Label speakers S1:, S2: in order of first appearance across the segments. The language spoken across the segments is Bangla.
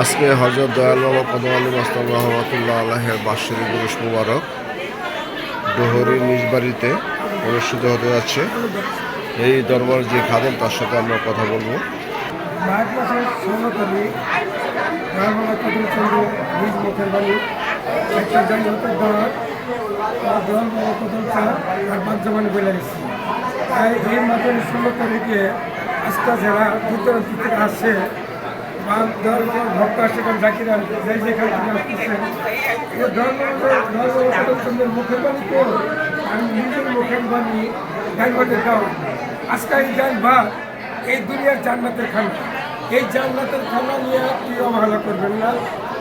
S1: আজকে হজরত দয়াল বাবা কদম আলী মাস্তান রহমতুল্লাহ আল্লাহের বাৎসরিক দিবস মুবারক। ডোহরি নিজ বাড়িতে অনুষ্ঠিত হতে যাচ্ছে। এই দরবার যে খাদেন তার সাথে আমরা কথা বলব।
S2: মাঘ মাসের আজকা যারা দূর আসছে ভক্ত আমি নিজের এই এই দুনিয়ার জান্নাতের খানা। এই জান্নাতের খানা নিয়ে আপনি অবহেলা করবেন না।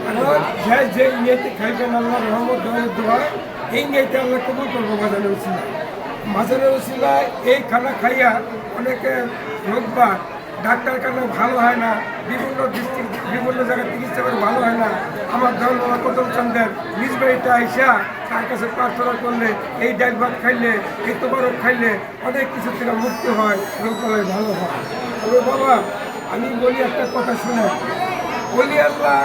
S2: কারণ যে যে খাইবেন, আল্লাহ রহমত দোয়া, এই নিয়েতে আল্লাহ কবুল করব মাজানের উচিলা মাজানের উচিলায় এই খানা খাইয়া অনেকে রোগ বা ডাক্তার কেন ভালো হয় না, বিভিন্ন ডিস্ট্রিক্ট বিভিন্ন জায়গায় চিকিৎসা করে ভালো হয় না। আমার দল প্রথম চন্দ্রের নিজ বাড়িতে আইসা তার কাছে প্রার্থনা করলে, এই ডাল ভাত খাইলে, এই তোবারক খাইলে অনেক কিছু থেকে মুক্তি হয় রোগ বালাই ভালো হয়। তবে বাবা, আমি বলি একটা কথা শুনে, বলি আল্লাহ,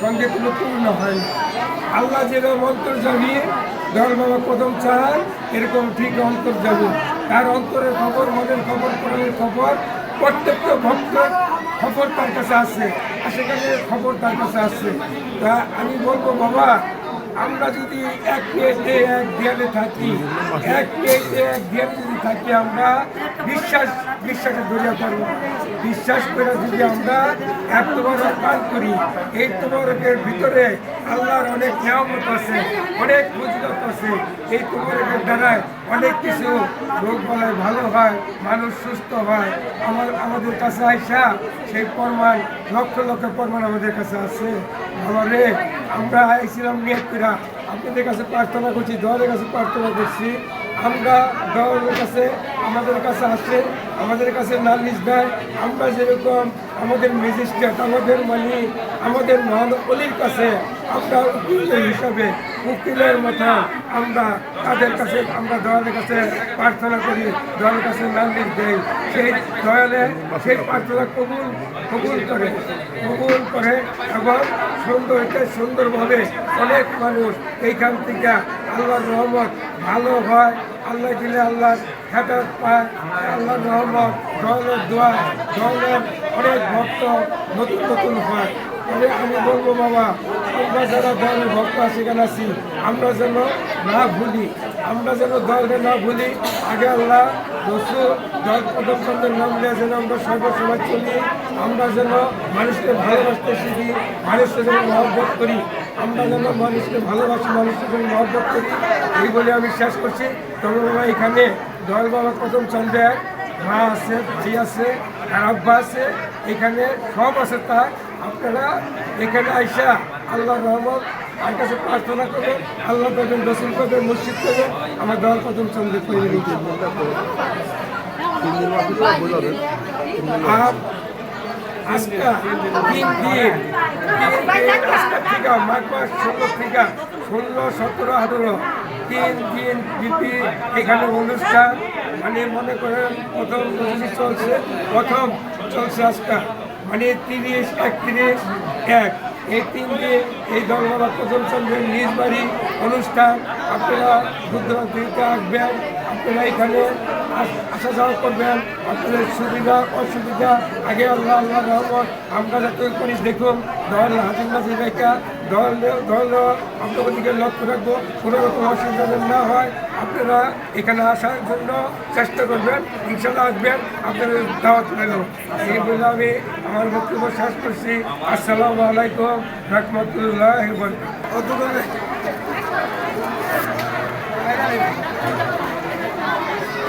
S2: সঙ্গে কোনো পূর্ণ হয় না। আল্লাহ যেরকম অন্তর যাবি দল বাবা কদম চান এরকম ঠিক অন্তর যাবে তার অন্তরের খবর, মনের খবর কোরআনের খবর প্রত্যেকটা ভক্ত খবর তার কাছে আছে সেখানে খবর তার কাছে আছে। তা আমি বলব, বাবা, আমরা যদি এক প্লেটে এক দেয়ালে থাকি, এক প্লেটে এক দেয়ালে থাকি আমরা বিশ্বাস বিশ্বাসে জড়িয়ে পারব বিশ্বাস করে যদি আমরা এক তোমারক পান করি, এই তোমারকের ভিতরে আল্লাহর অনেক নিয়ামত আছে, অনেক ফজিলত আছে। এই তোমারকের দ্বারায় অনেক কিছু রোগ বলায় ভালো হয়, মানুষ সুস্থ হয়। আমার, আমাদের কাছে আইসা সেই প্রমাণ, লক্ষ লক্ষ প্রমাণ আমাদের কাছে আছে। আমারে আমরা আইছিলাম নিয়তরা আপনাদের কাছে প্রার্থনা করছি, দলের কাছে প্রার্থনা করছি। আমরা দলের কাছে, আমাদের কাছে আসে আমাদের কাছে নালিশ দেয়, আমরা যেরকম আমাদের ম্যাজিস্ট্রেট আমাদের মানে আমাদের মহান অলির কাছে আমরা উকিল হিসাবে, উকিলের মতো আমরা তাদের কাছে, আমরা দয়ালের কাছে প্রার্থনা করি দয়ালের কাছে নালিশ দেই। সেই দয়ালে সেই প্রার্থনা কবুল কবুল করে কবুল করে এবং সুন্দরকে সুন্দরভাবে অনেক মানুষ এইখান থেকে আল্লাহর রহমত ভালো হয়, আল্লাহ দিলে আল্লাহ খেটার পায়, আল্লাহর রহমত দলের দোয়া দলের অনেক ভক্ত নতুন নতুন হয়। তবে আমি বলব বাবা, আমরা যারা দলের ভক্ত সেখানে আছি, আমরা যেন না ভুলি, আমরা যেন দলকে না ভুলি, আগে আল্লাহ রসুল দল প্রথম নাম নিয়ে যেন আমরা সর্বসময় চলি, আমরা যেন মানুষকে ভালোবাসতে শিখি, মানুষকে যেন মহব্বত করি। আমরা যেন মানুষকে ভালোবাসি মানুষের জন্য মহব্বত করি এই বলে আমি শেষ করছি। তবে বাবা এখানে দয়াল বাবা প্রথম চন্দ্রের মা আছে ভাই আছে আর আব্বা আছে এখানে সব আছে তা। আপনারা এখানে আইসা আল্লাহ রহমত আর কাছে প্রার্থনা করবেন আল্লাহ করবেন রসুল করবেন মসজিদ করবেন আমার দল প্রথম চন্দ্রের পরিবার আর আজকে তিন দিন। আজকে থেকে মাঘ মাস ষোলো থেকে ষোলো সতেরো আঠেরো। তিন দিন বিপি এখানে অনুষ্ঠান। মানে মনে করেন প্রথম চলছে প্রথম চলছে আজকে। মানে তিরিশ একত্রিশ এক। এই তিন দিন এই প্রথম চন্দ্রের নিজ বাড়ি অনুষ্ঠান। আপনারা থেকে আসবেন। আপনারা এখানে আস- যাওয়া করবেন। আপনাদের সুবিধা, অসুবিধা, আগে আল্লাহ আল্লাহ রহমত, আমরা যাতে করি দেখুন দল হাজির নাজির রেখা দল দল আপনাদের দিকে লক্ষ্য রাখব। কোনো রকম অসুবিধা না হয়, আপনারা এখানে আসার জন্য চেষ্টা করবেন ইনশাল্লাহ আসবেন, আপনাদের দাওয়াত রইল এই বলে আমি আমার বক্তব্য শেষ করছি। আসসালামু আলাইকুম, রহমতুল্লাহ